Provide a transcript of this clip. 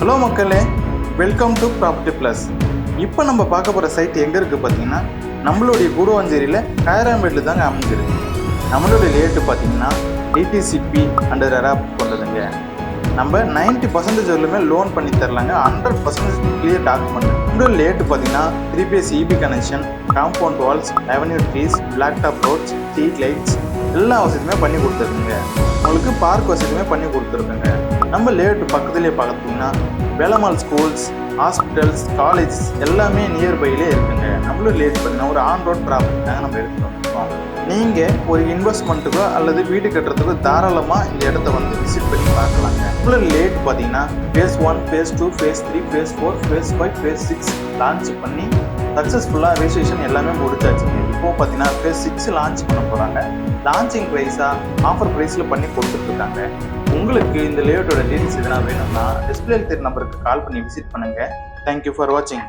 Hello மக்களே. Welcome to property plus இப்போ நம்ம பார்க்க போகிற சைட் எங்கே இருக்குது பார்த்தீங்கன்னா நம்மளுடைய குருவாஞ்சேரியில் காயராம்பேட்டில் தாங்க அமைஞ்சிருக்கு. நம்மளுடைய லேட்டு பார்த்தீங்கன்னா டிடிசிபி அண்டர் ரெராப் கொண்டதுங்க. நம்ம 90% பர்சன்டேஜ் வரலுமே லோன் பண்ணி தரலாங்க. ஹண்ட்ரட் பர்சன்டேஜ் கிளியர் டாக்குமெண்ட் நம்மளோட லேட்டு பார்த்தீங்கன்னா three phase EB connection compound walls revenue trees black top roads street lights எல்லா வசதியுமே பண்ணி கொடுத்துருக்குங்க. உங்களுக்கு பார்க் வசதியுமே பண்ணி கொடுத்துருக்குங்க. நம்ம லேட்டு பக்கத்துலேயே பார்த்தீங்கன்னா வேலமால் ஸ்கூல்ஸ் ஹாஸ்பிட்டல்ஸ் காலேஜ் எல்லாமே நியர்பைலே இருக்குங்க. நம்மளும் லேட் பார்த்தீங்கன்னா ஒரு ஆன் ரோட் ப்ராப்பர்ட்டி தாங்க நம்ம எடுத்துகிட்டு நீங்கள் ஒரு இன்வெஸ்ட்மெண்ட்டுக்கோ அல்லது வீடு கட்டுறதுக்கோ தாராளமாக இந்த இடத்த வந்து விசிட் பண்ணி பார்க்கலாங்க. இவ்வளோ லேட் பார்த்தீங்கன்னா phase one phase two phase three phase four phase five phase six launch பண்ணி சக்ஸஸ்ஃபுல்லாக ரெஜிஸ்ட்ரேஷன் எல்லாமே முடிச்சாச்சுங்க. இப்போ பார்த்தீங்கன்னா ஃபேஸ் சிக்ஸ் லான்ச் பண்ண போகிறாங்க லான்ச்சிங் ப்ரைஸாக ஆஃபர் ப்ரைஸில் பண்ணி கொடுத்துட்ருக்காங்க உங்களுக்கு இந்த லேஅவுட்டோட டீட்டெயில்ஸ் எதனா வேணும்னா டிஸ்பிளே தெரிய நம்பருக்கு கால் பண்ணி விசிட் பண்ணுங்கள் தேங்க்யூ ஃபார் வாட்சிங்